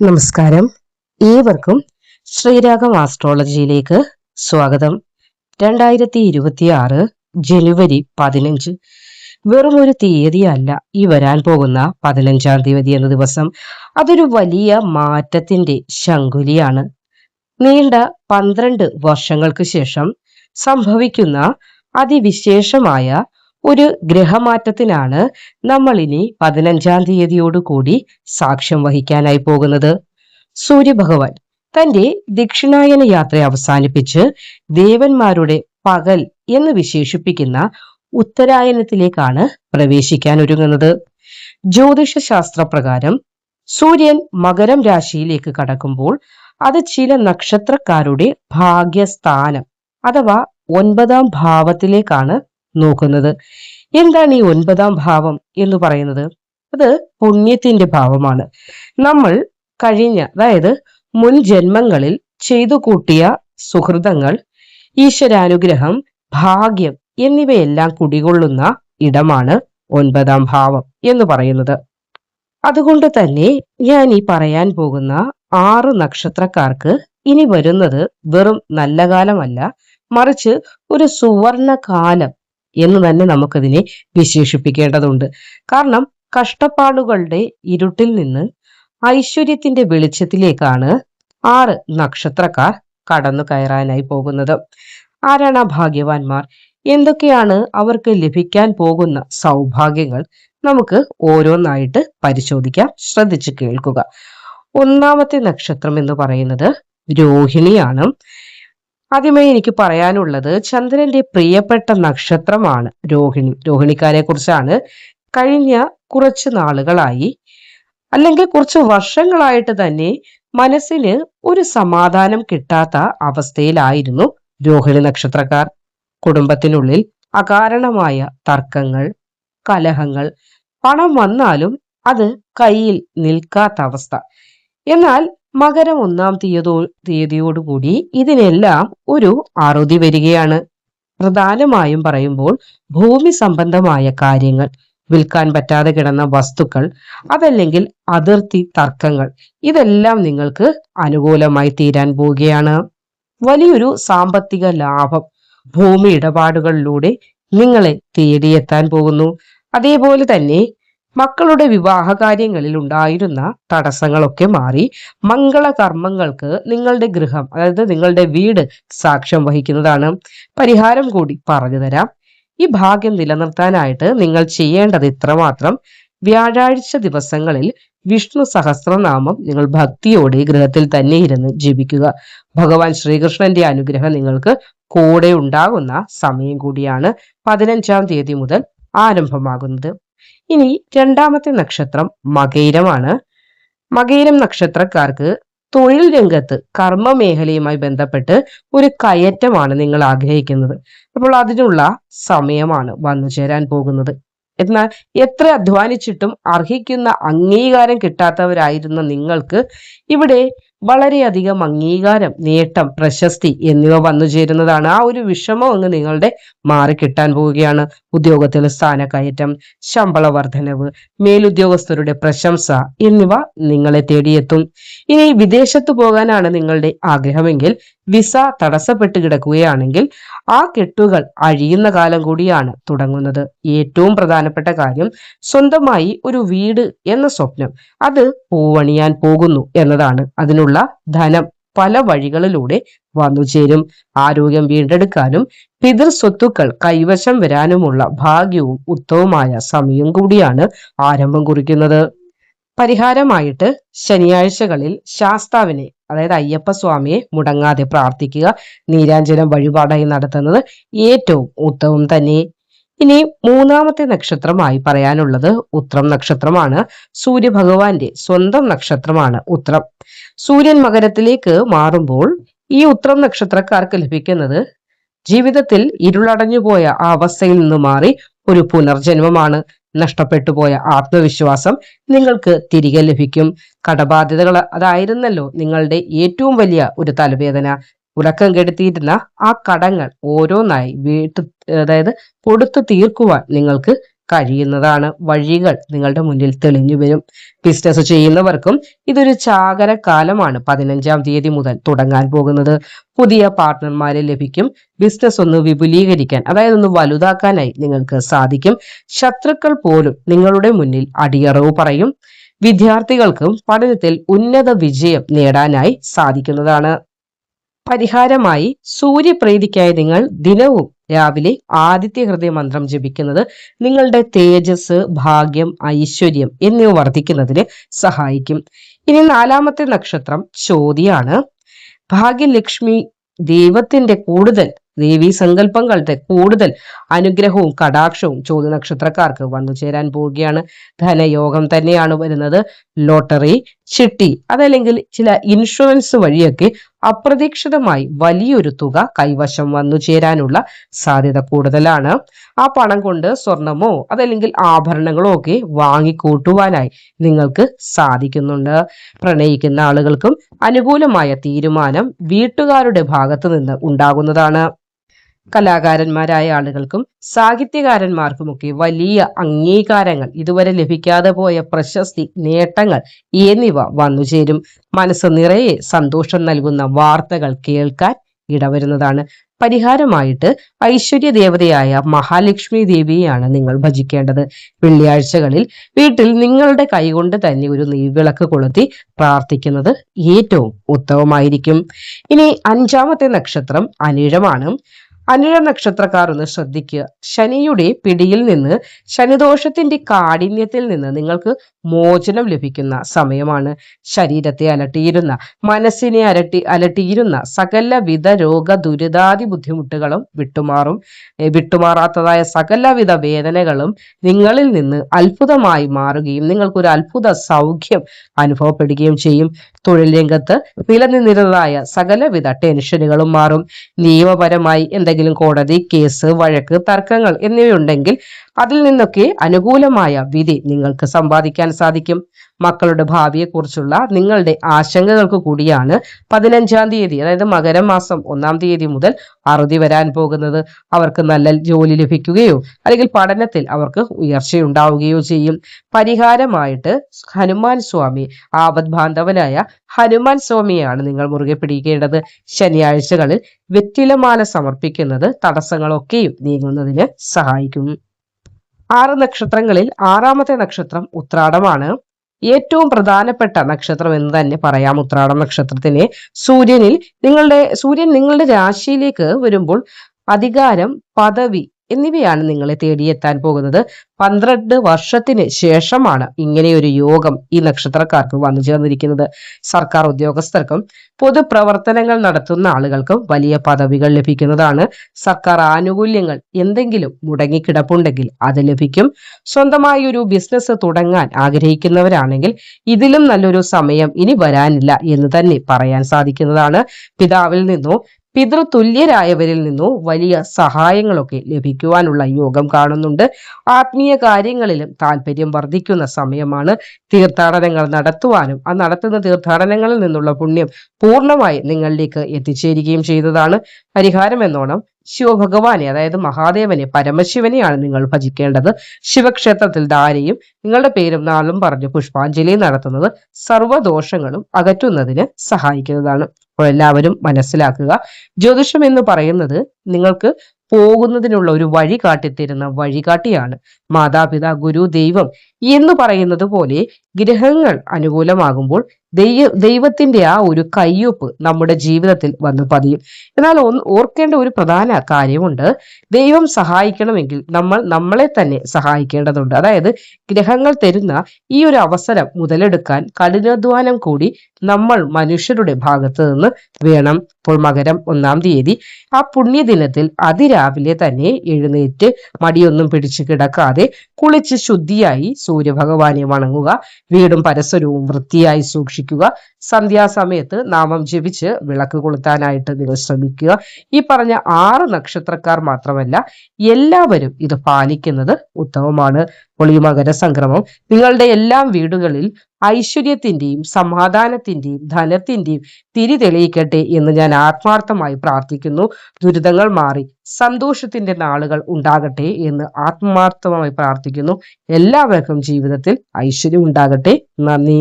നമസ്കാരം. ഏവർക്കും ശ്രീരാഗം ആസ്ട്രോളജിയിലേക്ക് സ്വാഗതം. രണ്ടായിരത്തി ഇരുപത്തി ആറ് ജനുവരി പതിനഞ്ച്. വെറും ഒരു തീയതിയല്ല ഈ വരാൻ പോകുന്ന പതിനഞ്ചാം തീയതി എന്ന ദിവസം. അതൊരു വലിയ മാറ്റത്തിന്റെ ശങ്കുലിയാണ്. നീണ്ട പന്ത്രണ്ട് വർഷങ്ങൾക്ക് ശേഷം സംഭവിക്കുന്ന അതിവിശേഷമായ ഒരു ഗ്രഹമാറ്റത്തിനാണ് നമ്മൾ ഇനി പതിനഞ്ചാം തീയതിയോടുകൂടി സാക്ഷ്യം വഹിക്കാനായി പോകുന്നത്. സൂര്യഭഗവാൻ തന്റെ ദക്ഷിണായന യാത്ര അവസാനിപ്പിച്ച് ദേവന്മാരുടെ പകൽ എന്ന് വിശേഷിപ്പിക്കുന്ന ഉത്തരായനത്തിലേക്കാണ് പ്രവേശിക്കാൻ ഒരുങ്ങുന്നത് ജ്യോതിഷ ശാസ്ത്രപ്രകാരം സൂര്യൻ മകരം രാശിയിലേക്ക് കടക്കുമ്പോൾ അത് ചില നക്ഷത്രക്കാരുടെ ഭാഗ്യസ്ഥാനം അഥവാ ഒൻപതാം ഭാവത്തിലേക്കാണ് നോക്കുന്നത്. എന്താണ് ഈ ഒൻപതാം ഭാവം എന്ന് പറയുന്നത്? അത് പുണ്യത്തിന്റെ ഭാവമാണ്. നമ്മൾ കഴിഞ്ഞ അതായത് മുൻ ജന്മങ്ങളിൽ ചെയ്തു കൂട്ടിയ സുഹൃതങ്ങൾ ഈശ്വരാനുഗ്രഹം ഭാഗ്യം എന്നിവയെല്ലാം കുടികൊള്ളുന്ന ഇടമാണ് ഒൻപതാം ഭാവം എന്ന് പറയുന്നത്. അതുകൊണ്ട് തന്നെ ഞാൻ ഈ പറയാൻ പോകുന്ന ആറ് നക്ഷത്രക്കാർക്ക് ഇനി വരുന്നത് വെറും നല്ല കാലമല്ല. മറിച്ച് ഒരു സുവർണ കാലം എന്ന് തന്നെ നമുക്കതിനെ വിശേഷിപ്പിക്കേണ്ടതുണ്ട്. കാരണം കഷ്ടപ്പാടുകളുടെ ഇരുട്ടിൽ നിന്ന് ഐശ്വര്യത്തിന്റെ വെളിച്ചത്തിലേക്കാണ് ആറ് നക്ഷത്രക്കാർ കടന്നു കയറാനായി പോകുന്നത്. ആരാണ് ആ ഭാഗ്യവാന്മാർ? എന്തൊക്കെയാണ് അവർക്ക് ലഭിക്കാൻ പോകുന്ന സൗഭാഗ്യങ്ങൾ? നമുക്ക് ഓരോന്നായിട്ട് പരിശോധിക്കാം. ശ്രദ്ധിച്ചു കേൾക്കുക. ഒന്നാമത്തെ നക്ഷത്രം എന്ന് പറയുന്നത് രോഹിണിയാണ്. ആദ്യമേ എനിക്ക് പറയാനുള്ളത് ചന്ദ്രന്റെ പ്രിയപ്പെട്ട നക്ഷത്രമാണ് രോഹിണി. രോഹിണിക്കാരെ കുറിച്ചാണ് കഴിഞ്ഞ കുറച്ച് നാളുകളായി അല്ലെങ്കിൽ കുറച്ച് വർഷങ്ങളായിട്ട് തന്നെ മനസ്സിന് ഒരു സമാധാനം കിട്ടാത്ത അവസ്ഥയിലായിരുന്നു രോഹിണി നക്ഷത്രക്കാർ. കുടുംബത്തിനുള്ളിൽ അകാരണമായ തർക്കങ്ങൾ കലഹങ്ങൾ പണം വന്നാലും അത് കയ്യിൽ നിൽക്കാത്ത അവസ്ഥ. എന്നാൽ മകരം ഒന്നാം തീയതോ തീയതിയോടുകൂടി ഇതിനെല്ലാം ഒരു അറുതി വരികയാണ്. പ്രധാനമായും പറയുമ്പോൾ ഭൂമി സംബന്ധമായ കാര്യങ്ങൾ വിൽക്കാൻ പറ്റാതെ കിടന്ന വസ്തുക്കൾ അതല്ലെങ്കിൽ അതിർത്തി തർക്കങ്ങൾ ഇതെല്ലാം നിങ്ങൾക്ക് അനുകൂലമായി തീരാൻ പോവുകയാണ്. വലിയൊരു സാമ്പത്തിക ലാഭം ഭൂമി ഇടപാടുകളിലൂടെ നിങ്ങളെ തേടിയെത്താൻ പോകുന്നു. അതേപോലെ തന്നെ മക്കളുടെ വിവാഹ കാര്യങ്ങളിൽ ഉണ്ടായിരുന്ന തടസ്സങ്ങളൊക്കെ മാറി മംഗളകർമ്മങ്ങൾക്ക് നിങ്ങളുടെ ഗൃഹം അതായത് നിങ്ങളുടെ വീട് സാക്ഷ്യം വഹിക്കുന്നതാണ്. പരിഹാരം കൂടി പറഞ്ഞു തരാം. ഈ ഭാഗ്യം നിലനിർത്താനായിട്ട് നിങ്ങൾ ചെയ്യേണ്ടത് ഇത്രമാത്രം. വ്യാഴാഴ്ച ദിവസങ്ങളിൽ വിഷ്ണു സഹസ്രനാമം നിങ്ങൾ ഭക്തിയോടെ ഗൃഹത്തിൽ തന്നെ ഇരുന്ന് ജപിക്കുക. ഭഗവാൻ ശ്രീകൃഷ്ണന്റെ അനുഗ്രഹം നിങ്ങൾക്ക് കൂടെ ഉണ്ടാകുന്ന സമയം കൂടിയാണ് പതിനഞ്ചാം തീയതി മുതൽ ആരംഭമാകുന്നത്. ഇനി രണ്ടാമത്തെ നക്ഷത്രം മകയിരമാണ്. മകയിരം നക്ഷത്രക്കാർക്ക് തൊഴിൽ രംഗത്ത് കർമ്മ മേഖലയുമായി ബന്ധപ്പെട്ട് ഒരു കയറ്റമാണ് നിങ്ങൾ ആഗ്രഹിക്കുന്നത്. അപ്പോൾ അതിനുള്ള സമയമാണ് വന്നു ചേരാൻ പോകുന്നത്. എന്നാൽ എത്ര അധ്വാനിച്ചിട്ടും അർഹിക്കുന്ന അംഗീകാരം കിട്ടാത്തവരായിരുന്ന നിങ്ങൾക്ക് ഇവിടെ വളരെയധികം അംഗീകാരം നേട്ടം പ്രശസ്തി എന്നിവ വന്നു ചേരുന്നതാണ്. ആ ഒരു വിഷമം അങ്ങ് നിങ്ങളുടെ മാറിക്കിട്ടാൻ പോവുകയാണ്. ഉദ്യോഗത്തിൽ സ്ഥാനക്കയറ്റം ശമ്പള വർധനവ് മേലുദ്യോഗസ്ഥരുടെ പ്രശംസ എന്നിവ നിങ്ങളെ തേടിയെത്തും. ഇനി വിദേശത്ത് പോകാനാണ് നിങ്ങളുടെ ആഗ്രഹമെങ്കിൽ വിസ തടസ്സപ്പെട്ട് കിടക്കുകയാണെങ്കിൽ ആ കെട്ടുകൾ അഴിയുന്ന കാലം കൂടിയാണ് തുടങ്ങുന്നത്. ഏറ്റവും പ്രധാനപ്പെട്ട കാര്യം സ്വന്തമായി ഒരു വീട് എന്ന സ്വപ്നം. അത് പൂവണിയാൻ പോകുന്നു എന്നതാണ്. അതിനുള്ള ധനം പല വഴികളിലൂടെ വന്നു ചേരും. ആരോഗ്യം വീണ്ടെടുക്കാനും പിതൃസ്വത്തുക്കൾ കൈവശം വരാനുമുള്ള ഭാഗ്യവും ഉത്തമമായ സമയം കൂടിയാണ് ആരംഭം കുറിക്കുന്നത്. പരിഹാരമായിട്ട് ശനിയാഴ്ചകളിൽ ശാസ്താവിനെ അതായത് അയ്യപ്പസ്വാമിയെ മുടങ്ങാതെ പ്രാർത്ഥിക്കുക നീരാഞ്ജനം വഴിപാടായി നടത്തുന്നത് ഏറ്റവും ഉത്തമം തന്നെ. ഇനി മൂന്നാമത്തെ നക്ഷത്രമായി പറയാനുള്ളത് ഉത്രം നക്ഷത്രമാണ്. സൂര്യഭഗവാന്റെ സ്വന്തം നക്ഷത്രമാണ് ഉത്രം. സൂര്യൻ മകരത്തിലേക്ക് മാറുമ്പോൾ ഈ ഉത്രം നക്ഷത്രക്കാർക്ക് ലഭിക്കുന്നത് ജീവിതത്തിൽ ഇരുളടഞ്ഞുപോയ ആ അവസ്ഥയിൽ നിന്ന് മാറി ഒരു പുനർജന്മമാണ്. നഷ്ടപ്പെട്ടു പോയ ആത്മവിശ്വാസം നിങ്ങൾക്ക് തിരികെ ലഭിക്കും. കടബാധ്യതകൾ അതായിരുന്നല്ലോ നിങ്ങളുടെ ഏറ്റവും വലിയ ഒരു തലവേദന. ഉറക്കം കെടുത്തിയിരുന്ന ആ കടങ്ങൾ ഓരോന്നായി വീട്ടു അതായത് കൊടുത്തു തീർക്കുവാൻ നിങ്ങൾക്ക് കഴിയുന്നതാണ് വഴികൾ. നിങ്ങളുടെ മുന്നിൽ തെളിഞ്ഞു വരും. ബിസിനസ് ചെയ്യുന്നവർക്കും ഇതൊരു ചാകര കാലമാണ് പതിനഞ്ചാം തീയതി മുതൽ തുടങ്ങാൻ പോകുന്നത്. പുതിയ പാർട്ട്ണർമാരെ ലഭിക്കും. ബിസിനസ് ഒന്ന് വിപുലീകരിക്കാൻ അതായത് ഒന്ന് വലുതാക്കാനായി നിങ്ങൾക്ക് സാധിക്കും. ശത്രുക്കൾ പോലും നിങ്ങളുടെ മുന്നിൽ അടിയറവ് പറയും. വിദ്യാർത്ഥികൾക്കും പഠനത്തിൽ ഉന്നത വിജയം നേടാനായി സാധിക്കുന്നതാണ്. പരിഹാരമായി സൂര്യപ്രീതിക്കായി നിങ്ങൾ ദിനവും രാവിലെ ആദിത്യ ഹൃദയ മന്ത്രം ജപിക്കുന്നത് നിങ്ങളുടെ തേജസ് ഭാഗ്യം ഐശ്വര്യം എന്നിവ വർദ്ധിക്കുന്നതിന് സഹായിക്കും. ഇനി നാലാമത്തെ നക്ഷത്രം ചോതിയാണ്. ഭാഗ്യലക്ഷ്മി ദൈവത്തിന്റെ കൂടുതൽ ദേവീ സങ്കല്പങ്ങളുടെ കൂടുതൽ അനുഗ്രഹവും കടാക്ഷവും ചോദ്യ നക്ഷത്രക്കാർക്ക് വന്നു ചേരാൻ പോവുകയാണ്. ധനയോഗം തന്നെയാണ് വരുന്നത്. ലോട്ടറി ചിട്ടി അതല്ലെങ്കിൽ ചില ഇൻഷുറൻസ് വഴിയൊക്കെ അപ്രതീക്ഷിതമായി വലിയൊരു തുക കൈവശം വന്നു ചേരാനുള്ള സാധ്യത കൂടുതലാണ്. ആ പണം കൊണ്ട് സ്വർണമോ അതല്ലെങ്കിൽ ആഭരണങ്ങളോ ഒക്കെ വാങ്ങിക്കൂട്ടുവാനായി നിങ്ങൾക്ക് സാധിക്കുന്നുണ്ട്. പ്രണയിക്കുന്ന ആളുകൾക്കും അനുകൂലമായ തീരുമാനം വീട്ടുകാരുടെ ഭാഗത്തു നിന്ന് ഉണ്ടാകുന്നതാണ്. കലാകാരന്മാരായ ആളുകൾക്കും സാഹിത്യകാരന്മാർക്കുമൊക്കെ വലിയ അംഗീകാരങ്ങൾ ഇതുവരെ ലഭിക്കാതെ പോയ പ്രശസ്തി നേട്ടങ്ങൾ എന്നിവ വന്നുചേരും മനസ്സ് നിറയെ സന്തോഷം നൽകുന്ന വാർത്തകൾ കേൾക്കാൻ ഇടവരുന്നതാണ്. പരിഹാരമായിട്ട് ഐശ്വര്യ ദേവതയായ മഹാലക്ഷ്മി ദേവിയെയാണ് നിങ്ങൾ ഭജിക്കേണ്ടത്. വെള്ളിയാഴ്ചകളിൽ വീട്ടിൽ നിങ്ങളുടെ കൈകൊണ്ട് തന്നെ ഒരു നെയ്വിളക്ക് കൊളുത്തി പ്രാർത്ഥിക്കുന്നത് ഏറ്റവും ഉത്തമമായിരിക്കും. ഇനി അഞ്ചാമത്തെ നക്ഷത്രം അനിഴമാണ്. അനിഴ നക്ഷത്രക്കാർ ഒന്ന് ശ്രദ്ധിക്കുക. ശനിയുടെ പിടിയിൽ നിന്ന് ശനിദോഷത്തിന്റെ കാഠിന്യത്തിൽ നിന്ന് നിങ്ങൾക്ക് മോചനം ലഭിക്കുന്ന സമയമാണ്. ശരീരത്തെ അലട്ടിയിരുന്ന മനസ്സിനെ അലട്ടി അലട്ടിയിരുന്ന സകലവിധ രോഗ ദുരിതാദി ബുദ്ധിമുട്ടുകളും വിട്ടുമാറും. വിട്ടുമാറാത്തതായ സകലവിധ വേദനകളും നിങ്ങളിൽ നിന്ന് അത്ഭുതമായി മാറുകയും നിങ്ങൾക്കൊരു അത്ഭുത സൗഖ്യം അനുഭവപ്പെടുകയും ചെയ്യും. തൊഴിൽ രംഗത്ത് നിലനിന്നിരുന്നതായ സകലവിധ ടെൻഷനുകളും മാറും. നിയമപരമായി എന്തെങ്കിലും കോടതി കേസ് വഴക്ക് തർക്കങ്ങൾ എന്നിവയുണ്ടെങ്കിൽ അതിൽ നിന്നൊക്കെ അനുകൂലമായ വിധി നിങ്ങൾക്ക് സമ്പാദിക്കാൻ സാധിക്കും. മക്കളുടെ ഭാവിയെക്കുറിച്ചുള്ള നിങ്ങളുടെ ആശങ്കകൾക്ക് കൂടിയാണ് പതിനഞ്ചാം തീയതി അതായത് മകരമാസം ഒന്നാം തീയതി മുതൽ അറുതി വരാൻ പോകുന്നത് അവർക്ക് നല്ല ജോലി ലഭിക്കുകയോ അല്ലെങ്കിൽ പഠനത്തിൽ അവർക്ക് ഉയർച്ചയുണ്ടാവുകയോ ചെയ്യും. പരിഹാരമായിട്ട് ഹനുമാൻ സ്വാമി ആപത് ബാന്ധവനായ ഹനുമാൻ സ്വാമിയാണ് നിങ്ങൾ മുറുകെ പിടിക്കേണ്ടത്. ശനിയാഴ്ചകളിൽ വെറ്റിലമാല സമർപ്പിക്കുന്നത് തടസ്സങ്ങളൊക്കെയും നീങ്ങുന്നതിന് സഹായിക്കും. ആറ് നക്ഷത്രങ്ങളിൽ ആറാമത്തെ നക്ഷത്രം ഉത്രാടമാണ്. ഏറ്റവും പ്രധാനപ്പെട്ട നക്ഷത്രം എന്ന് തന്നെ പറയാം. ഉത്രാടം നക്ഷത്രത്തിന് സൂര്യനിൽ നിങ്ങളുടെ സൂര്യൻ നിങ്ങളുടെ രാശിയിലേക്ക് വരുമ്പോൾ അധികാരം പദവി എന്നിവയാണ് നിങ്ങളെ തേടിയെത്താൻ പോകുന്നത്. പന്ത്രണ്ട് വർഷത്തിന് ശേഷമാണ് ഇങ്ങനെയൊരു യോഗം ഈ നക്ഷത്രക്കാർക്ക് വന്നു ചേർന്നിരിക്കുന്നത്. സർക്കാർ ഉദ്യോഗസ്ഥർക്കും പൊതുപ്രവർത്തനങ്ങൾ നടത്തുന്ന ആളുകൾക്കും വലിയ പദവികൾ ലഭിക്കുന്നതാണ്. സർക്കാർ ആനുകൂല്യങ്ങൾ എന്തെങ്കിലും മുടങ്ങിക്കിടപ്പുണ്ടെങ്കിൽ അത് ലഭിക്കും. സ്വന്തമായി ഒരു ബിസിനസ് തുടങ്ങാൻ ആഗ്രഹിക്കുന്നവരാണെങ്കിൽ ഇതിലും നല്ലൊരു സമയം ഇനി വരാനില്ല എന്ന് തന്നെ പറയാൻ സാധിക്കുന്നതാണ്. പിതാവിൽ നിന്നോ പിതൃതുല്യരായവരിൽ നിന്നോ വലിയ സഹായങ്ങളൊക്കെ ലഭിക്കുവാനുള്ള യോഗം കാണുന്നുണ്ട്. ആത്മീയ കാര്യങ്ങളിലും താല്പര്യം വർദ്ധിക്കുന്ന സമയമാണ് തീർത്ഥാടനങ്ങൾ നടത്തുവാനും ആ നടത്തുന്ന തീർത്ഥാടനങ്ങളിൽ നിന്നുള്ള പുണ്യം പൂർണമായി നിങ്ങളിലേക്ക് എത്തിച്ചേരുകയും ചെയ്തതാണ്. പരിഹാരം എന്നോണം ശിവഭഗവാനെ അതായത് മഹാദേവനെ പരമശിവനെയാണ് നിങ്ങൾ ഭജിക്കേണ്ടത്. ശിവക്ഷേത്രത്തിൽ ധാരയും നിങ്ങളുടെ പേരും നാളും പറഞ്ഞ് പുഷ്പാഞ്ജലി നടത്തുന്നത് സർവദോഷങ്ങളും അകറ്റുന്നതിന് സഹായിക്കുന്നതാണ്. അപ്പോൾ എല്ലാവരും മനസ്സിലാക്കുക. ജ്യോതിഷം എന്ന് പറയുന്നത് നിങ്ങൾക്ക് പോകുന്നതിനുള്ള ഒരു വഴി കാട്ടിത്തരുന്ന വഴികാട്ടിയാണ്. മാതാപിതാ ഗുരു ദൈവം എന്ന് പറയുന്നത് പോലെ ഗ്രഹങ്ങൾ അനുകൂലമാകുമ്പോൾ ദൈവ ദൈവത്തിന്റെ ആ ഒരു കയ്യൊപ്പ് നമ്മുടെ ജീവിതത്തിൽ വന്ന് പതിയും. എന്നാൽ ഒന്ന് ഓർക്കേണ്ട ഒരു പ്രധാന കാര്യമുണ്ട്. ദൈവം സഹായിക്കണമെങ്കിൽ നമ്മൾ നമ്മളെ തന്നെ സഹായിക്കേണ്ടതുണ്ട്. അതായത് ഗ്രഹങ്ങൾ തരുന്ന ഈ ഒരു അവസരം മുതലെടുക്കാൻ കഠിനാധ്വാനം കൂടി നമ്മൾ മനുഷ്യരുടെ ഭാഗത്ത് നിന്ന് വേണം. ഇപ്പോൾ മകരം ഒന്നാം തീയതി. ആ പുണ്യദിനത്തിൽ അതിരാവിലെ തന്നെ എഴുന്നേറ്റ് മടിയൊന്നും പിടിച്ചു കിടക്കാതെ കുളിച്ച് ശുദ്ധിയായി സൂര്യഭഗവാനെ വണങ്ങുക. വീടും പരിസരവും വൃത്തിയായി സൂക്ഷിക്കുക സൂക്ഷിക്കുക. സന്ധ്യാസമയത്ത് നാമം ജപിച്ച് വിളക്ക് കൊളുത്താനായിട്ട് നിങ്ങൾ ശ്രമിക്കുക. ഈ പറഞ്ഞ ആറ് നക്ഷത്രക്കാർ മാത്രമല്ല എല്ലാവരും ഇത് പാലിക്കുന്നത് ഉത്തമമാണ്. അപ്പോൾ ഈ മകരസംക്രമം നിങ്ങളുടെ എല്ലാ വീടുകളിൽ ഐശ്വര്യത്തിന്റെയും സമാധാനത്തിന്റെയും ധനത്തിന്റെയും തിരി തെളിയിക്കട്ടെ എന്ന് ഞാൻ ആത്മാർത്ഥമായി പ്രാർത്ഥിക്കുന്നു. ദുരിതങ്ങൾ മാറി സന്തോഷത്തിന്റെ നാളുകൾ ഉണ്ടാകട്ടെ എന്ന് ആത്മാർത്ഥമായി പ്രാർത്ഥിക്കുന്നു. എല്ലാവർക്കും ജീവിതത്തിൽ ഐശ്വര്യം ഉണ്ടാകട്ടെ. നന്ദി.